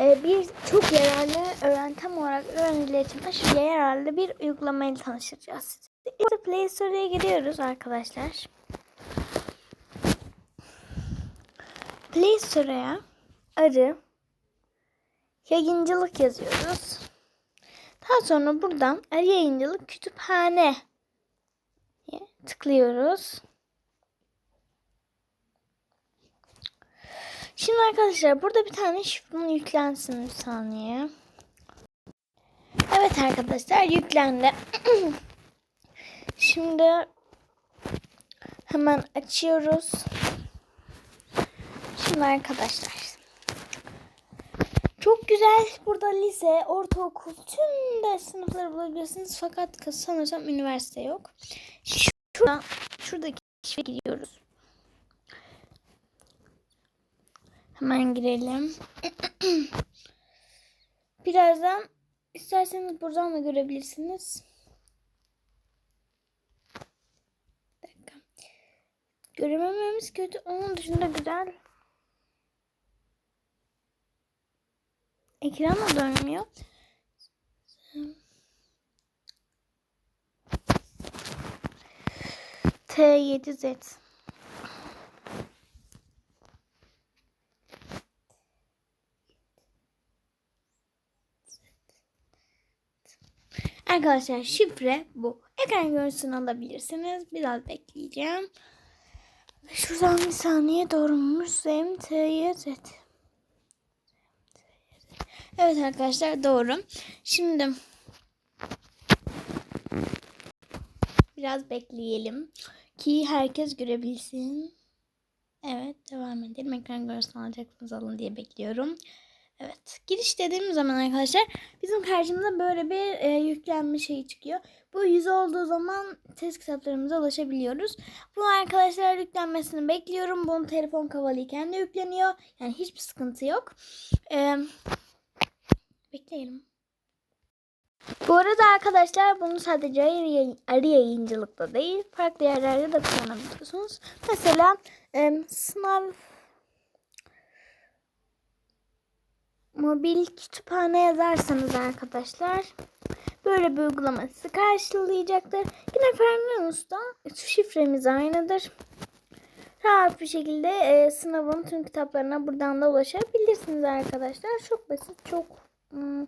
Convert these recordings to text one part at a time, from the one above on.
Ee, bir çok yararlı yöntem olarak öğrenciler için aşırı yararlı bir uygulamayla tanıştıracağız sizi. İlk Play Store'ya giriyoruz arkadaşlar. Play Store'a arı yayıncılık yazıyoruz. Daha sonra buradan arı yayıncılık kütüphane tıklıyoruz. Şimdi arkadaşlar burada bir tane şifrem yüklensin bir saniye. Evet arkadaşlar yüklendi. Şimdi hemen açıyoruz. Şimdi arkadaşlar. Çok güzel. Burada lise, ortaokul, tüm ders sınıfları bulabilirsiniz. Fakat sanırsam üniversite yok. Şurada, şuradaki şifre giriyoruz. Hemen girelim. Birazdan isterseniz buradan da görebilirsiniz. Göremememiz kötü. Onun dışında güzel. Ekran da dönmüyor. T7Z. Arkadaşlar şifre bu. Ekran görüntüsünü alabilirsiniz. Biraz bekleyeceğim. Şuradan bir saniye doğrumuş. ZMTYZ. Evet arkadaşlar doğru. Şimdi biraz bekleyelim ki herkes görebilsin. Evet devam edelim. Ekran görüntüsünü alacaksınız alın diye bekliyorum. Evet. Giriş dediğim zaman arkadaşlar bizim karşımıza böyle bir e, yüklenme şeyi çıkıyor. Bu yüz olduğu zaman test kitaplarımıza ulaşabiliyoruz. Bu arkadaşlar yüklenmesini bekliyorum. Bunun telefon kavalıyken de yükleniyor. Yani hiçbir sıkıntı yok. Ee, bekleyelim. Bu arada arkadaşlar bunu sadece arı yayıncılıkta değil farklı yerlerde de kullanabiliyorsunuz. Mesela e, sınav mobil kütüphane yazarsanız arkadaşlar böyle bir uygulaması karşılayacaktır. Yine Fernandos'ta şifremiz aynıdır. Rahat bir şekilde e, sınavın tüm kitaplarına buradan da ulaşabilirsiniz arkadaşlar. Çok basit, çok hmm,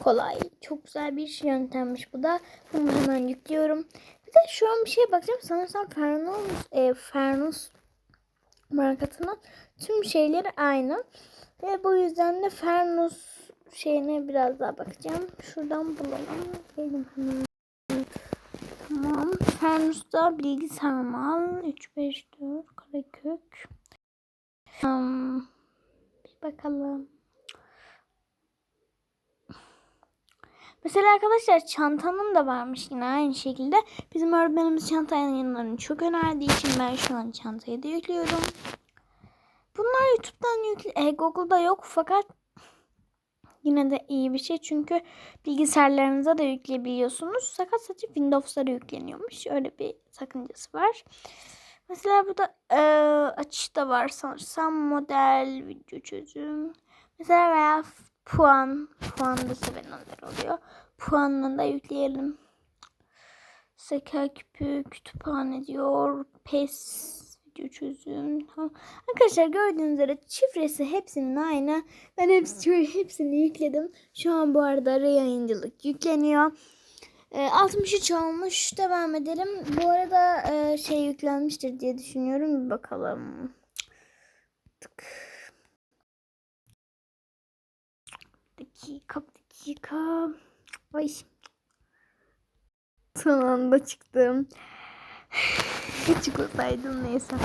kolay, çok güzel bir yöntemmiş bu da. Bunu hemen yüklüyorum. Bir de şu an bir şeye bakacağım. Sanırsam Fernos, e, Fernos markasının tüm şeyleri aynı. Ve bu yüzden de Fernus şeyine biraz daha bakacağım. Şuradan bulalım. Benim hemen. Tamam. Fernus'ta bilgi sarmal. 3, 5, 4 karekök. Um, bir bakalım. Mesela arkadaşlar çantanın da varmış yine aynı şekilde. Bizim öğretmenimiz çanta yayınlarını çok önerdiği için ben şu an çantayı da yüklüyorum. YouTube'dan yükle, e, Google'da yok fakat yine de iyi bir şey çünkü bilgisayarlarınıza da yükleyebiliyorsunuz. Fakat sadece Windows'lara yükleniyormuş. Öyle bir sakıncası var. Mesela burada e, açış da var sanırsam model, video çözüm. Mesela veya puan, puan da sevenler oluyor. Puanını da yükleyelim. Zeka küpü, kütüphane diyor, PES video çözüm. Ha. Arkadaşlar gördüğünüz üzere şifresi hepsinin aynı. Ben hepsi, hepsini yükledim. Şu an bu arada ara yayıncılık yükleniyor. E, 63 olmuş. Devam edelim. Bu arada e, şey yüklenmiştir diye düşünüyorum. Bir bakalım. Tık. Dakika, dakika. Ay. Son anda çıktım. Çıkmasaydım neyse.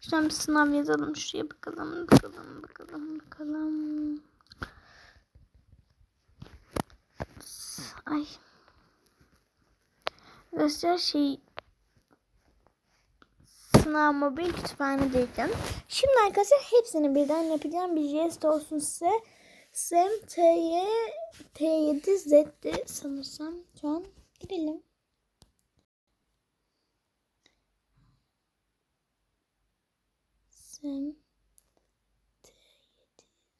Şuradan bir sınav yazalım. Şuraya bakalım. Bakalım. Bakalım. Bakalım. Ay. Arkadaşlar şey sınav mobil kütüphane diyeceğim. Şimdi arkadaşlar hepsini birden yapacağım. Bir jest olsun size. Sem T'ye T7 Z'di sanırsam. Şu an girelim. Sim.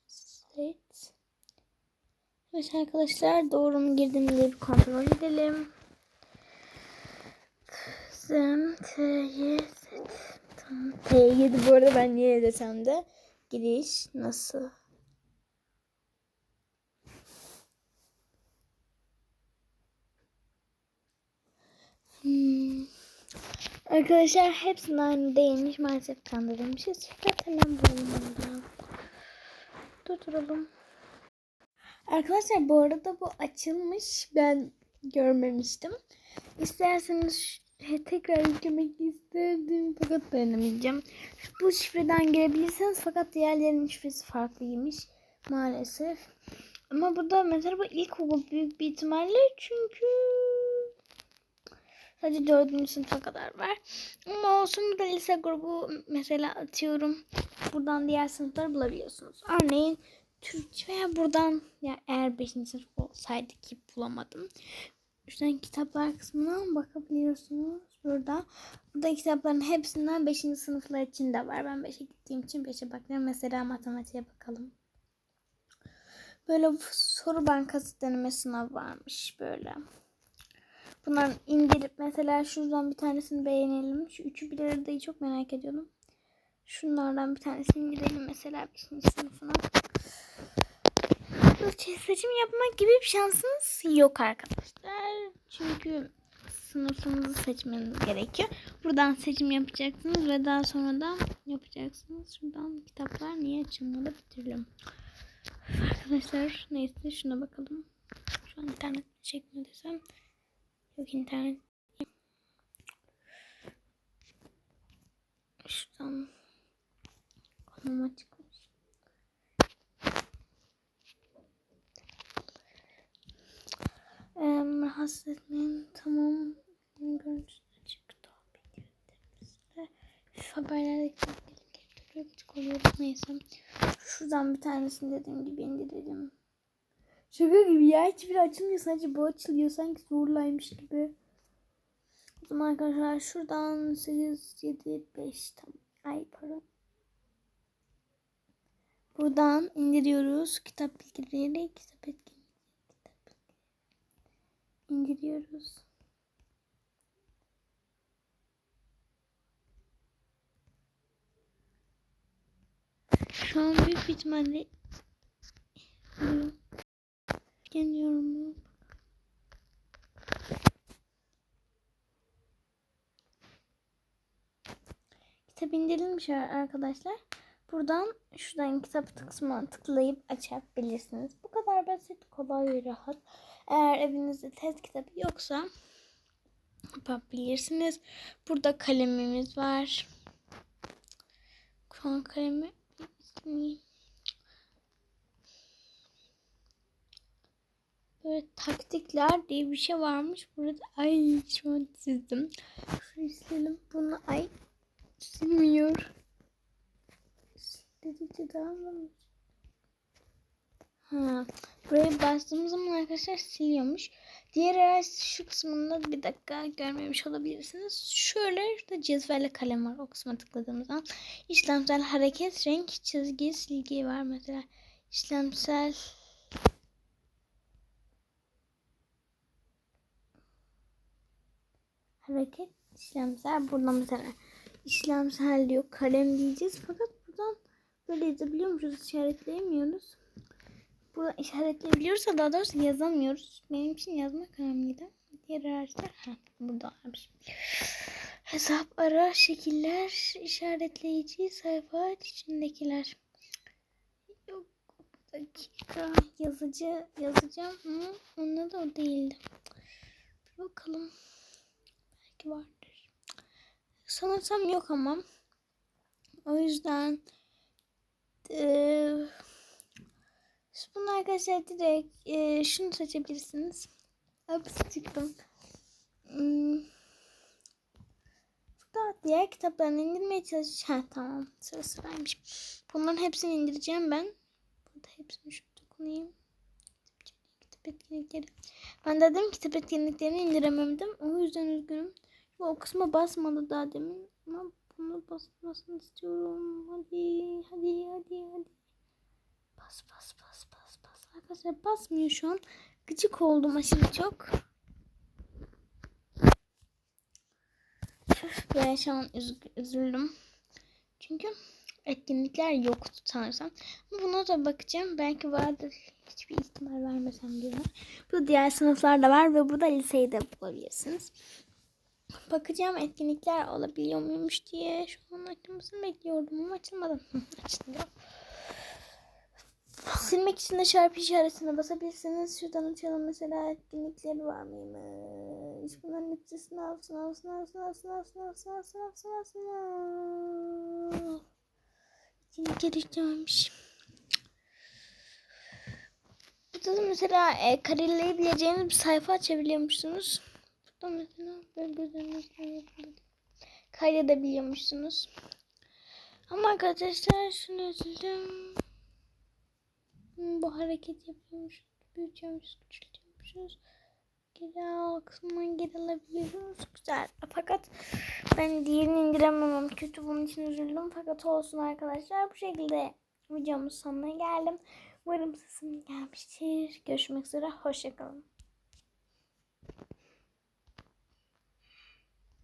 Set. Evet arkadaşlar doğru mu girdim diye bir kontrol edelim. Sim. T, set. Tamam. T7 bu arada ben niye desem de giriş nasıl? Arkadaşlar hepsinin aynı değilmiş. Maalesef kandırılmışız. Fakat hemen bulalım. Durduralım. Arkadaşlar bu arada bu açılmış. Ben görmemiştim. İsterseniz tekrar yüklemek isterdim. Fakat dayanamayacağım. Bu şifreden girebilirsiniz. Fakat diğerlerinin şifresi farklıymış. Maalesef. Ama burada mesela bu ilk bu büyük bir ihtimalle çünkü Sadece dördüncü sınıfa kadar var. Ama olsun burada lise grubu mesela atıyorum. Buradan diğer sınıfları bulabiliyorsunuz. Örneğin Türkçe veya buradan ya eğer 5. sınıf olsaydı ki bulamadım. Şuradan kitaplar kısmına bakabiliyorsunuz. Burada. Burada kitapların hepsinden 5. sınıflar için de var. Ben 5'e gittiğim için 5'e bakıyorum. Mesela matematiğe bakalım. Böyle soru bankası deneme sınavı varmış böyle. Bunları indirip mesela şuradan bir tanesini beğenelim. Şu üçü bir aradayı çok merak ediyorum. Şunlardan bir tanesini indirelim mesela 5. sınıfına. Seçim yapmak gibi bir şansınız yok arkadaşlar. Çünkü sınıfınızı seçmeniz gerekiyor. Buradan seçim yapacaksınız ve daha sonra da yapacaksınız. Şuradan kitaplar niye açılmadı bitirelim. Arkadaşlar neyse şuna bakalım. Şu an internet çekme desem. Yok internet. Şuradan konuma çıkmış. Ee, rahatsız etmeyin. Tamam. Görüntüsü çıktı. Bilgilerimizde. Şu haberlerdeki bilgileri küçük oluyor. Neyse. Şuradan bir tanesini dediğim gibi indirelim. Şaka gibi ya. Hiçbiri açılmıyor. Sadece bu açılıyor. Sanki zorlaymış gibi. O zaman arkadaşlar şuradan 8, 7, 5 tamam. Ay pardon. Buradan indiriyoruz. Kitap bilgileri. Kitap etkinliği. Kitap bilgileri. İndiriyoruz. Şu an büyük bir ihtimalle Geliyorum. Kitap indirilmiş arkadaşlar. Buradan şuradan kitap kısmına tıklayıp açabilirsiniz. Bu kadar basit, kolay ve rahat. Eğer evinizde test kitabı yoksa yapabilirsiniz. Burada kalemimiz var. An kalemi böyle taktikler diye bir şey varmış. Burada ay şu an çizdim. Şurayı silelim. Bunu ay silmiyor. Dedikçe daha mı? Ha, buraya bastığımız zaman arkadaşlar siliyormuş. Diğer araç şu kısmında bir dakika görmemiş olabilirsiniz. Şöyle şurada cezvelle kalem var. O kısma tıkladığımız zaman işlemsel hareket, renk, çizgi, silgi var mesela. İşlemsel hareket işlemsel. Burada mesela işlemsel diyor. Kalem diyeceğiz. Fakat buradan böyle yazabiliyor muyuz? İşaretleyemiyoruz. Buradan işaretleyebiliyoruz daha doğrusu yazamıyoruz. Benim için yazmak önemliydi. Diğer araçlar ha, burada varmış. Hesap ara şekiller işaretleyici sayfa içindekiler. Yok dakika yazıcı yazacağım ama onda da o değildi. Bir bakalım belki vardır. Sanırsam yok ama. O yüzden eee bunu arkadaşlar direkt eee, şunu seçebilirsiniz. Hapis çıktım. Hmm. Burada diğer kitaplarını indirmeye çalışacağım. Tamam sıra sıraymış. Bunların hepsini indireceğim ben. Burada hepsini şu dokunayım. Kitap etkinlikleri. Ben dedim kitap etkinliklerini indiremedim. O yüzden üzgünüm. O kısma basmadı daha demin. Ama Bunu basmasını istiyorum. Hadi hadi hadi hadi. Bas bas bas bas bas. Arkadaşlar basmıyor şu an. Gıcık oldum aşırı çok. Üf, ben şu an üz- üzüldüm. Çünkü etkinlikler yoktu sanırsam. Buna da bakacağım. Belki vardır. Hiçbir ihtimal vermesem diyorum. Bu da diğer sınıflarda var ve bu da liseyi de bulabilirsiniz. Bakacağım etkinlikler olabiliyor muymuş diye. Şu an açılmasını bekliyordum ama açılmadı. Açıldı. Silmek için de çarpı işaretine basabilirsiniz. Şuradan açalım mesela etkinlikleri var mıymış? Bunların hepsi sınav, sınav, sınav, sınav, sınav, sınav, sınav, sınav, sınav, sınav. Etkinlikler işlememiş. Burada da mesela e, kareleyebileceğiniz bir sayfa açabiliyormuşsunuz. Burada mesela böyle gözlerinizden yapılıyor. Kaydedebiliyormuşsunuz. Ama arkadaşlar şunu üzüldüm. Hmm, Bu hareket yapıyormuş. Büyütüyormuş, küçültüyormuşuz. Geri kısmından geri alabiliyoruz. Güzel. Fakat ben diğerini indirememem. Kötü bunun için üzüldüm. Fakat olsun arkadaşlar. Bu şekilde videomuz sonuna geldim. Umarım sesim gelmiştir. Görüşmek üzere. Hoşçakalın.